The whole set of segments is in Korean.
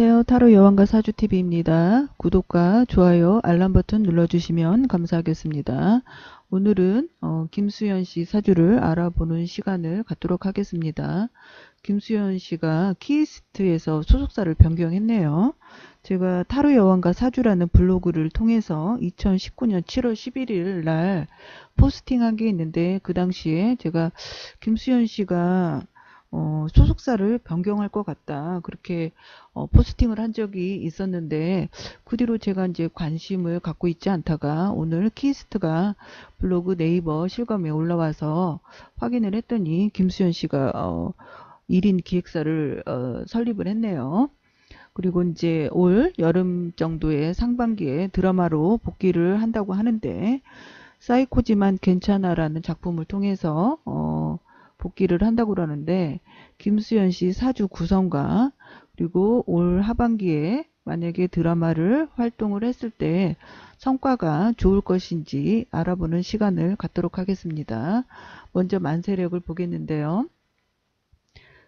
안녕하세요. 타로 여왕과 사주TV입니다. 구독과 좋아요, 알람 버튼 눌러주시면 감사하겠습니다. 오늘은 어, 김수현 씨 사주를 알아보는 시간을 갖도록 하겠습니다. 김수현 씨가 키스트에서 소속사를 변경했네요. 제가 타로 여왕과 사주라는 블로그를 통해서 2019년 7월 11일 날 포스팅한 게 있는데 그 당시에 제가 김수현 씨가 어, 소속사를 변경할 것 같다. 그렇게 어, 포스팅을 한 적이 있었는데 그 뒤로 제가 이제 관심을 갖고 있지 않다가 오늘 키스트가 블로그 네이버 실검에 올라와서 확인을 했더니 김수현 씨가 어, 1인 기획사를 어, 설립을 했네요. 그리고 이제 올 여름 정도의 상반기에 드라마로 복귀를 한다고 하는데 사이코지만 괜찮아라는 작품을 통해서 어, 복귀를 한다고 그러는데 김수현 씨 사주 구성과 그리고 올 하반기에 만약에 드라마를 활동을 했을 때 성과가 좋을 것인지 알아보는 시간을 갖도록 하겠습니다. 먼저 만세력을 보겠는데요.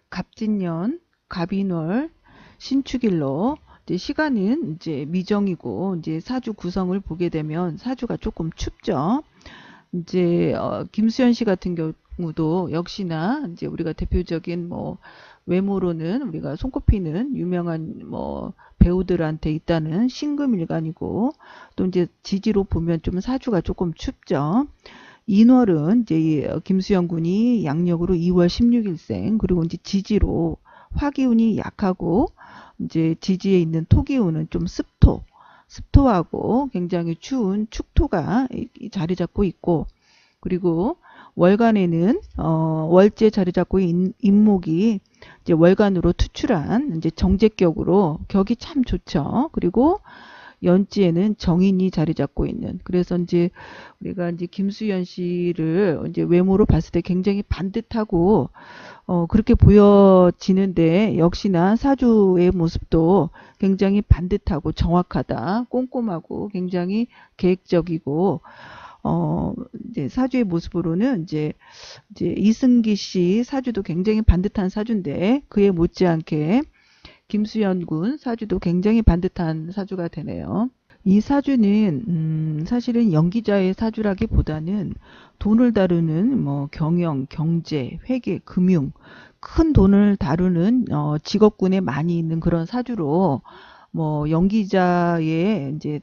갑진년, 갑인월, 신축일로 이제 시간은 이제 미정이고 이제 사주 구성을 보게 되면 사주가 조금 춥죠. 이제 어, 김수현 씨 같은 경우 도 역시나 이제 우리가 대표적인 뭐 외모로는 우리가 손꼽히는 유명한 뭐 배우들한테 있다는 신금일간이고 또 이제 지지로 보면 좀 사주가 조금 춥죠. 인월은 이제 김수현 군이 양력으로 2월 16일생 그리고 이제 지지로 화기운이 약하고 이제 지지에 있는 토기운은 좀 습토 습토하고 굉장히 추운 축토가 자리 잡고 있고 그리고 월간에는 어, 월제 자리 잡고 있는 인목이 이제 월간으로 투출한 이제 정제격으로 격이 참 좋죠. 그리고 연지에는 정인이 자리 잡고 있는 그래서 이제 우리가 이제 김수현 씨를 이제 외모로 봤을 때 굉장히 반듯하고 어 그렇게 보여지는데 역시나 사주의 모습도 굉장히 반듯하고 정확하다 꼼꼼하고 굉장히 계획적이고 어 이제 사주의 모습으로는 이제 이제 이승기 씨 사주도 굉장히 반듯한 사주인데 그에 못지않게 김수현 군 사주도 굉장히 반듯한 사주가 되네요. 이 사주는 음, 사실은 연기자의 사주라기보다는 돈을 다루는 뭐 경영, 경제, 회계, 금융 큰 돈을 다루는 어, 직업군에 많이 있는 그런 사주로 뭐 연기자의 이제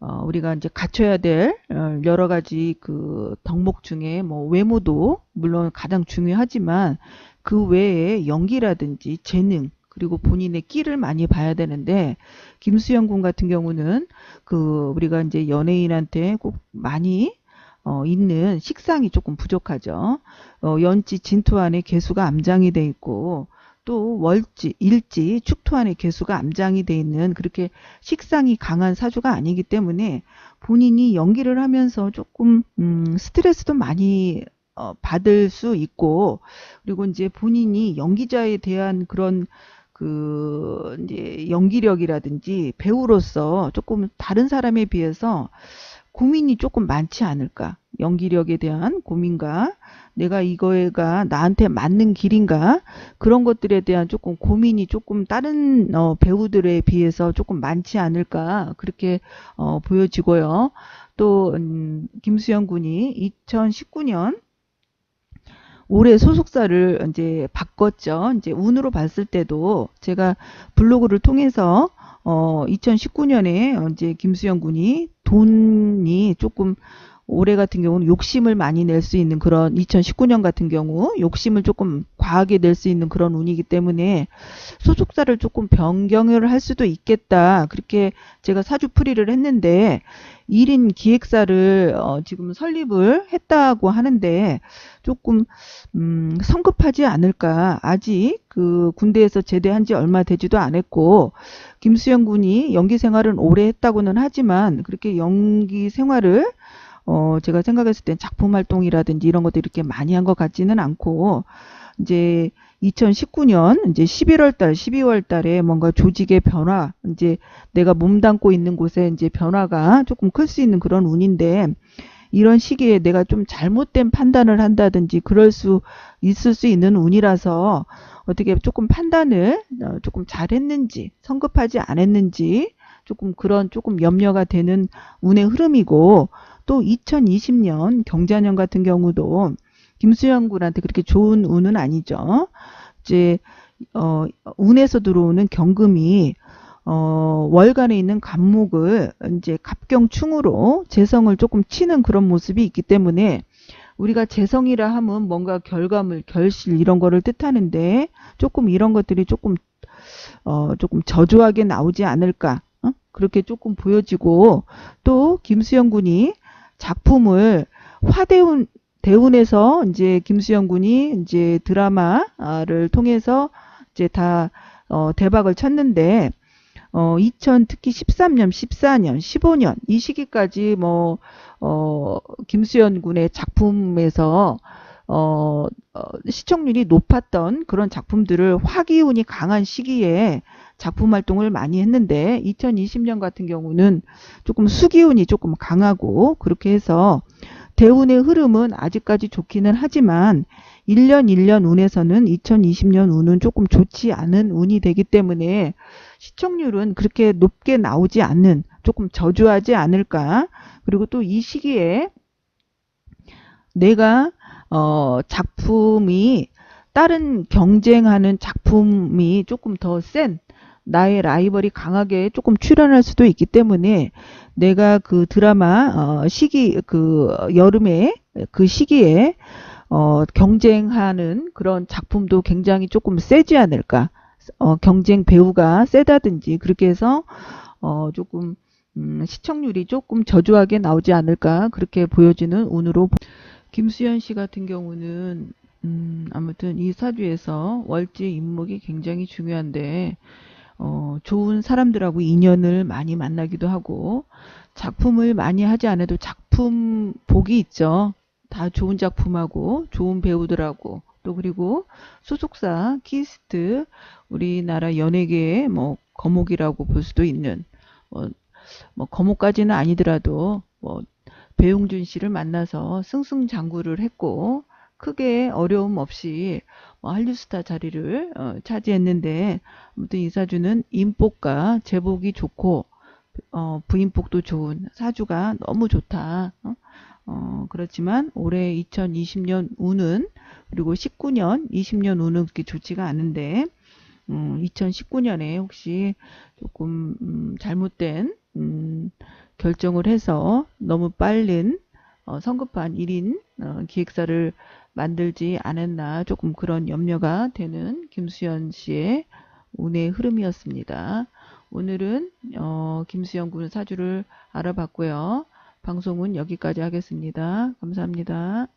어, 우리가 이제 갖춰야 될 어, 여러 가지 그 덕목 중에 뭐 외모도 물론 가장 중요하지만 그 외에 연기라든지 재능 그리고 본인의 끼를 많이 봐야 되는데 김수영 군 같은 경우는 그 우리가 이제 연예인한테 꼭 많이 어, 있는 식상이 조금 부족하죠. 어, 연지 진토 안에 개수가 암장이 돼 있고 또 월지, 일지, 축토 안에 개수가 암장이 돼 있는 그렇게 식상이 강한 사주가 아니기 때문에 본인이 연기를 하면서 조금 음, 스트레스도 많이 어, 받을 수 있고 그리고 이제 본인이 연기자에 대한 그런 그 이제 연기력이라든지 배우로서 조금 다른 사람에 비해서 고민이 조금 많지 않을까. 연기력에 대한 고민과 내가 이거가 나한테 맞는 길인가 그런 것들에 대한 조금 고민이 조금 다른 어, 배우들에 비해서 조금 많지 않을까 그렇게 어, 보여지고요. 또 음, 김수영 군이 2019년 올해 소속사를 이제 바꿨죠. 이제 운으로 봤을 때도 제가 블로그를 통해서 어 2019년에 이제 김수영 군이 돈이 조금 올해 같은 경우는 욕심을 많이 낼 수 있는 그런 2019년 같은 경우 욕심을 조금 과하게 낼 수 있는 그런 운이기 때문에 소속사를 조금 변경을 할 수도 있겠다. 그렇게 제가 사주풀이를 했는데 1인 기획사를 어 지금 설립을 했다고 하는데 조금 음 성급하지 않을까. 아직 그 군대에서 제대한 지 얼마 되지도 않았고 김수영 군이 연기 생활은 오래 했다고는 하지만 그렇게 연기 생활을 어, 제가 생각했을 땐 작품 활동이라든지 이런 것들 이렇게 많이 한 것 같지는 않고, 이제 2019년 이제 11월 달, 12월 달에 뭔가 조직의 변화, 이제 내가 몸담고 있는 곳에 이제 변화가 조금 클 수 있는 그런 운인데, 이런 시기에 내가 좀 잘못된 판단을 한다든지 그럴 수 있을 수 있는 운이라서 어떻게 조금 판단을 어, 조금 잘했는지 성급하지 않았는지 조금 그런 조금 염려가 되는 운의 흐름이고 또 2020년 경자년 같은 경우도 김수영 군한테 그렇게 좋은 운은 아니죠. 이제 어 운에서 들어오는 경금이 어 월간에 있는 간목을 이제 갑경충으로 재성을 조금 치는 그런 모습이 있기 때문에 우리가 재성이라 하면 뭔가 결과물, 결실 이런 거를 뜻하는데 조금 이런 것들이 조금 어 조금 저조하게 나오지 않을까 어? 그렇게 조금 보여지고 또 김수영 군이 작품을 화대운 대운에서 이제 김수영 군이 이제 드라마를 통해서 이제 다 어, 대박을 쳤는데 어, 2000 특히 13년, 14년, 15년 이 시기까지 뭐 어, 김수현 군의 작품에서 어, 어, 시청률이 높았던 그런 작품들을 화기운이 강한 시기에 작품 활동을 많이 했는데 2020년 같은 경우는 조금 수기운이 조금 강하고 그렇게 해서 대운의 흐름은 아직까지 좋기는 하지만 1년 1년 운에서는 2020년 운은 조금 좋지 않은 운이 되기 때문에 시청률은 그렇게 높게 나오지 않는 조금 저조하지 않을까. 그리고 또 이 시기에 내가 어 작품이 다른 경쟁하는 작품이 조금 더 센 나의 라이벌이 강하게 조금 출연할 수도 있기 때문에 내가 그 드라마 어 시기 그 여름에 그 시기에 어 경쟁하는 그런 작품도 굉장히 조금 세지 않을까. 어 경쟁 배우가 세다든지 그렇게 해서 어 조금 음 시청률이 조금 저조하게 나오지 않을까 그렇게 보여지는 운으로 김수현 씨 같은 경우는 음 아무튼 이 사주에서 월지 임목이 굉장히 중요한데 어 좋은 사람들하고 인연을 많이 만나기도 하고 작품을 많이 하지 않아도 작품 복이 있죠. 다 좋은 작품하고 좋은 배우들하고 또 그리고 소속사 키스트 우리나라 연예계의 뭐 거목이라고 볼 수도 있는 뭐, 뭐 거목까지는 아니더라도 뭐 배용준 씨를 만나서 승승장구를 했고 크게 어려움 없이 뭐 한류스타 자리를 어, 차지했는데 아무튼 이 사주는 인복과 제복이 좋고 어, 부인복도 좋은 사주가 너무 좋다. 어? 어, 그렇지만 올해 2020년 운은 그리고 19년, 20년 운은 그렇게 좋지가 않은데 음, 2019년에 혹시 조금 음, 잘못된 음, 결정을 해서 너무 빠른 어, 성급한 1인 어, 기획사를 만들지 않았나 조금 그런 염려가 되는 김수현 씨의 운의 흐름이었습니다. 오늘은 어, 김수현 군 사주를 알아봤고요. 방송은 여기까지 하겠습니다. 감사합니다.